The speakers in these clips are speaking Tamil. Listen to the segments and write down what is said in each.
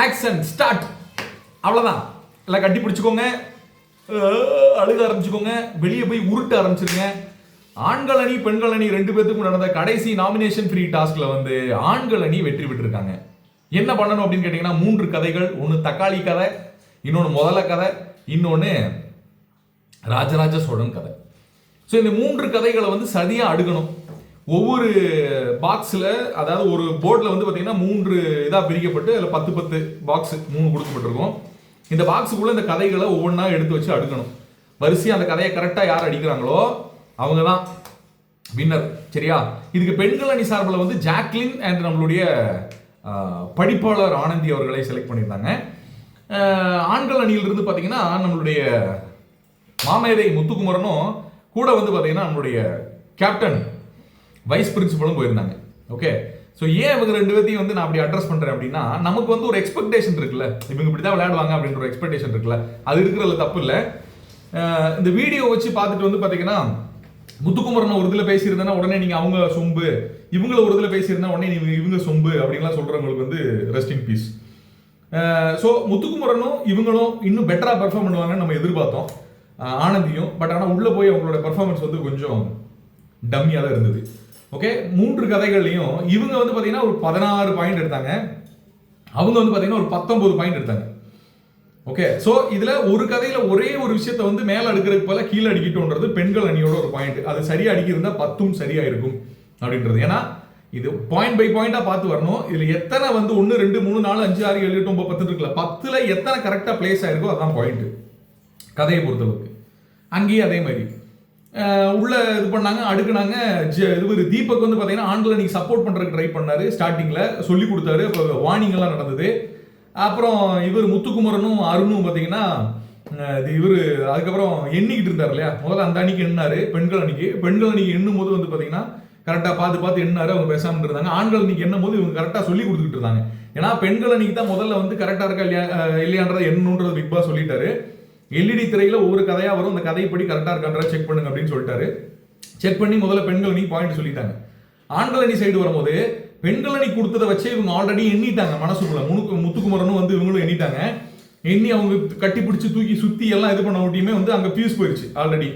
ஆக்ஷன் ஸ்டார்ட் அவ்வளோதான் எல்லாம் கட்டி பிடிச்சிக்கோங்க. அழுக ஆரம்பிச்சுக்கோங்க. வெளியே போய் உருட்ட ஆரம்பிச்சிருங்க. ஆண்கள் அணி பெண்கள் அணி ரெண்டு பேர்த்துக்கும் நடந்த கடைசி நாமினேஷன் ஃப்ரீ டாஸ்க்ல வந்து ஆண்கள் அணி வெற்றி பெற்றிருக்காங்க. என்ன பண்ணணும் அப்படின்னு கேட்டிங்கன்னா மூன்று கதைகள். ஒன்று தக்காளி கதை இன்னொன்று முதல கதை இன்னொன்று ராஜராஜ சோழன் கதை. ஸோ இந்த மூன்று கதைகளை வந்து சரியாக அடுக்கணும். ஒவ்வொரு பாக்ஸில் அதாவது ஒரு போர்டில் வந்து பார்த்தீங்கன்னா மூன்று இதாக பிரிக்கப்பட்டு அதில் பத்து பத்து பாக்ஸ் மூணு கொடுக்கப்பட்டிருக்கும். இந்த பாக்ஸுக்குள்ளே இந்த கதைகளை ஒவ்வொன்றா எடுத்து வச்சு அடுக்கணும். வரிசையாக அந்த கதையை கரெக்டாக யார் அடிக்கிறாங்களோ அவங்க தான் வின்னர் சரியா? இதுக்கு பெண்கள் அணி சார்பில் வந்து ஜாக்லின் அண்ட் நம்மளுடைய படிப்பாளர் ஆனந்தி அவர்களை செலக்ட் பண்ணியிருந்தாங்க. ஆண்கள் அணியிலிருந்து பார்த்தீங்கன்னா நம்மளுடைய மாமேதை முத்துக்குமரனும் கூட வந்து பார்த்தீங்கன்னா நம்மளுடைய கேப்டன் வைஸ் பிரின்சிபலும் போயிருந்தாங்க. ஓகே ஸோ ஏன் இவங்க ரெண்டு பேர்த்தையும் வந்து நான் அப்படி அட்ரஸ் பண்ணுறேன் அப்படின்னா நமக்கு வந்து ஒரு எக்ஸ்பெக்டேஷன் இருக்குல்ல. இவங்க இப்படி தான் விளையாடுவாங்க அப்படின்ற ஒரு எக்ஸ்பெக்டேஷன் இருக்குல்ல. அது இருக்கிறதுல தப்பு இல்லை. இந்த வீடியோ வச்சு பார்த்துட்டு வந்து பார்த்தீங்கன்னா முத்துக்குமரன் ஒரு இதில் பேசியிருந்தேன்னா உடனே நீங்கள் அவங்க சொம்பு இவங்கள ஒரு இதில் பேசியிருந்தா உடனே நீங்கள் இவங்க சொம்பு அப்படின்லாம் சொல்கிறவங்களுக்கு வந்து ரெஸ்டிங் பீஸ் ஸோ முத்துக்குமரனும் இவங்களும் இன்னும் பெட்டராக பெர்ஃபார்ம் பண்ணுவாங்கன்னு நம்ம எதிர்பார்த்தோம். ஆனந்தியும் பட் ஆனால் உள்ளே போய் அவங்களோட பெர்ஃபார்மன்ஸ் வந்து கொஞ்சம் டம்மியாக தான் இருந்தது. ஓகே மூன்று கதைகள்லையும் இவங்க வந்து பார்த்தீங்கன்னா ஒரு பதினாறு பாயிண்ட் எடுத்தாங்க. அவங்க வந்து பார்த்தீங்கன்னா ஒரு பத்தொன்பது பாயிண்ட் எடுத்தாங்க. ஓகே ஸோ இதில் ஒரு கதையில் ஒரே ஒரு விஷயத்தை வந்து மேலே அடுக்கிறதுக்கு போல கீழே அடிக்கிட்டோன்றது பெண்கள் அணியோட ஒரு பாயிண்ட் அது சரியாக அடிக்கிருந்தால் பத்தும் சரியாக இருக்கும் அப்படின்றது. ஏன்னா இது பாயிண்ட் பை பாயிண்டாக பார்த்து வரணும். இதில் எத்தனை வந்து ஒன்று ரெண்டு மூணு நாலு அஞ்சு ஆறு ஏழு எட்டு ஒன்பது பத்து இருக்குல்ல பத்தில் எத்தனை கரெக்டாக பிளேஸ் ஆகிருக்கோ அதான் பாயிண்ட் கதையை பொறுத்தளவுக்கு. அங்கேயும் அதே மாதிரி. உள்ள இது பண்ணாங்க அடுக்குனாங்க ஜ- இது தீபக் வந்து பார்த்தீங்கன்னா ஆண்களை நீங்கள் சப்போர்ட் பண்ணுறதுக்கு ட்ரை பண்ணாரு ஸ்டார்டிங்கில் சொல்லி கொடுத்தாரு அப்போ வார்னிங்கெல்லாம் நடந்தது. அப்புறம் இவர் முத்துக்குமரனும் அருணும் பார்த்தீங்கன்னா இது இவர் அதுக்கப்புறம் எண்ணிக்கிட்டு இருந்தார் இல்லையா? முதல்ல அந்த அணிக்கு எண்ணாரு பெண்கள் அணிக்கு. பெண்கள் அணிக்கு எண்ணும் போது வந்து பார்த்தீங்கன்னா கரெக்டாக பார்த்து பார்த்து எண்ணாரு அவங்க பேசாமல் இருந்தாங்க ஆண்கள் அன்றைக்கி எண்ணும் போது இவங்க கரெக்டாக சொல்லி கொடுத்துக்கிட்டு இருந்தாங்க. ஏன்னா பெண்கள் அணிக்கு தான் முதல்ல வந்து கரெக்டாக இருக்கா இல்லையா இல்லையான்றதை எண்ணுன்றது பிக் பாஸ் சொல்லிட்டாரு. எல்இடி திரையில ஒவ்வொரு கதையா வரும். அந்த கதைப்படி கரெக்டா இருக்கான்றத செக் பண்ணுங்க அப்படின்னு சொல்லிட்டாரு. செக் பண்ணி முதல்ல பெண்கள் அணி பாயிண்ட் சொல்லிட்டாங்க. ஆண்கள் அணி சைடு வரும்போது பெண்கள் அணி கொடுத்ததை வச்சு இவங்க ஆல்ரெடி எண்ணிட்டாங்க. மனசுக்குள்ள முனுக்கு முத்துக்குமரனும் வந்து இவங்களும் எண்ணிட்டாங்க. எண்ணி அவங்க கட்டி பிடிச்சி தூக்கி சுத்தி எல்லாம் இது பண்ண ஒட்டியுமே வந்து அங்க பியூஸ் போயிருச்சு ஆல்ரெடி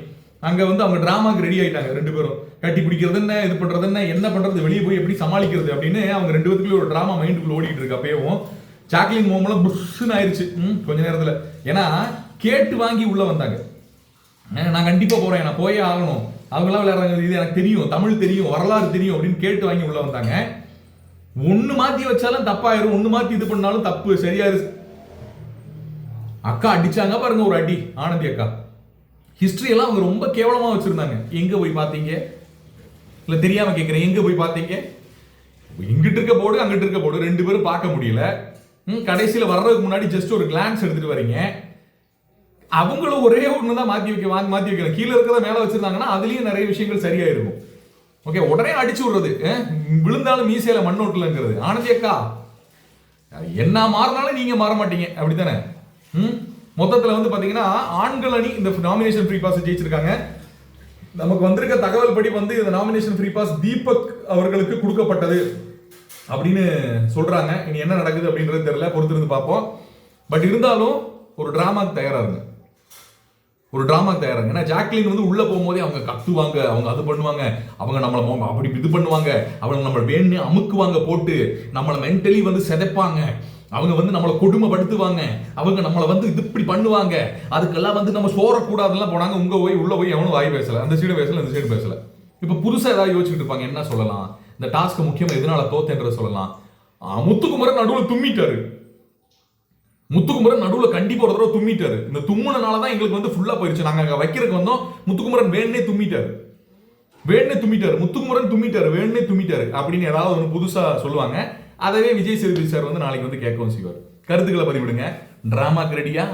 அங்க வந்து அவங்க டிராமாக்கு ரெடி ஆயிட்டாங்க ரெண்டு பேரும். கட்டி பிடிக்கிறது என்ன இது பண்றது என்ன என்ன பண்றது வெளியே போய் எப்படி சமாளிக்கிறது அப்படின்னு அவங்க ரெண்டு பேத்துக்குள்ள ஒரு டிராமா மைண்டுக்குள்ள ஓடிட்டு இருக்கு அப்பயும் ஜாக்லின் மோமெல்லாம் புஷ்ஷுன்னு ஆயிருச்சு. கொஞ்ச நேரத்துல. ஏன்னா கேட்டு வாங்கி உள்ளே வந்தாங்க. நான் கண்டிப்பாக போகிறேன் நான் போயே ஆகணும். அவங்களாம் விளையாடுறாங்க இது எனக்கு தெரியும் தமிழ் தெரியும் வரலாறு தெரியும் அப்படின்னு கேட்டு வாங்கி உள்ளே வந்தாங்க. ஒன்று மாற்றி வச்சாலும் தப்பாயிரும் ஒன்று மாற்றி இது பண்ணாலும் தப்பு சரியாயிரு. அக்கா அடிச்சாங்க பாருங்க ஒரு அடி ஆனந்தி அக்கா. ஹிஸ்ட்ரி எல்லாம் அவங்க ரொம்ப கேவலமாக வச்சுருந்தாங்க. எங்கே போய் பார்த்தீங்க? இல்லை தெரியாமல் கேட்குறேன் எங்கே போய் பார்த்தீங்க? இங்கிட்டு இருக்க போடு அங்கிட்டு இருக்க போடு ரெண்டு பேரும் பார்க்க முடியல. ம், வர்றதுக்கு முன்னாடி ஜஸ்ட் ஒரு கிளான்ஸ் எடுத்துகிட்டு வரீங்க. அவங்களும் ஒரே ஒன்று தான் மாற்றி வைக்க வாங்க மாற்றி வைக்கணும். கீழே இருக்கிறத மேலே வச்சுருந்தாங்கன்னா அதுலேயும் நிறைய விஷயங்கள் சரியாயிருக்கும். ஓகே உடனே அடிச்சு விடுறது. விழுந்தாலும் மீசையில மண் ஓட்டலங்கிறது. ஆனந்தி அக்கா என்ன மாறினாலும் நீங்கள் மாற மாட்டீங்க. அப்படித்தானே? ம்? மொத்தத்தில் வந்து பார்த்தீங்கன்னா ஆண்கள் அணி இந்த நாமினேஷன் ஃப்ரீ பாஸ் ஜெயிச்சிருக்காங்க. நமக்கு வந்திருக்க தகவல் படி வந்து இந்த நாமினேஷன் ஃப்ரீ பாஸ் தீபக் அவர்களுக்கு கொடுக்கப்பட்டது அப்படின்னு சொல்கிறாங்க இனி என்ன நடக்குது அப்படின்றது தெரியல. பொறுத்திருந்து பார்ப்போம். பட் இருந்தாலும் ஒரு டிராமாக்கு தயாராக இருங்க. ஒரு ட்ராமா தயாராங்க. ஏன்னா ஜாக்லின் வந்து உள்ளே போகும்போதே அவங்க கத்துவாங்க அவங்க அது பண்ணுவாங்க. அவங்க நம்மளை அப்படி இது பண்ணுவாங்க. அவங்க நம்மளை வேணும்னு அமுக்குவாங்க போட்டு நம்மளை மென்டலி வந்து சிதைப்பாங்க. அவங்க வந்து நம்மளை கொடுமைப்படுத்துவாங்க. அவங்க நம்மளை வந்து இது இப்படி பண்ணுவாங்க. அதுக்கெல்லாம் வந்து நம்ம சோறக்கூடாதுலாம் போனாங்க. உங்கள் போய் உள்ளே போய் அவனும் வாய் பேசலை. அந்த சைடு பேசலை இந்த சைடு பேசலை. இப்போ புதுசாக ஏதாவது யோசிச்சுட்டு இருப்பாங்க. என்ன சொல்லலாம்? இந்த டாஸ்க் முக்கியமாக எதனால தோத்தேன்றத சொல்லலாம். முத்துக்குமரன் நடுவில் தும்மிட்டாரு. முத்துக்குமரன் நடுவில் கண்டிப்பாக ஒரு தடவை தும்மிட்டாரு. இந்த தும்முனனால தான் எங்களுக்கு வந்து ஃபுல்லாக போயிடுச்சு நாங்கள் அங்கே வைக்கிறதுக்கு வந்தோம். முத்துக்குமரன் வேணே தும்மிட்டாரு. வேணே தும்மிட்டாரு. முத்துக்குமரன் தும்மிட்டாரு. வேணே தும்மிட்டாரு. அப்படின்னு ஏதாவது ஒன்று புதுசாக சொல்லுவாங்க. அதவே விஜய் சேதுபதி சார் வந்து நாளைக்கு வந்து கேட்கவும் செய்வார். கருத்துக்களை பதிவிடுங்க. ட்ராமாக்கு ரெடியா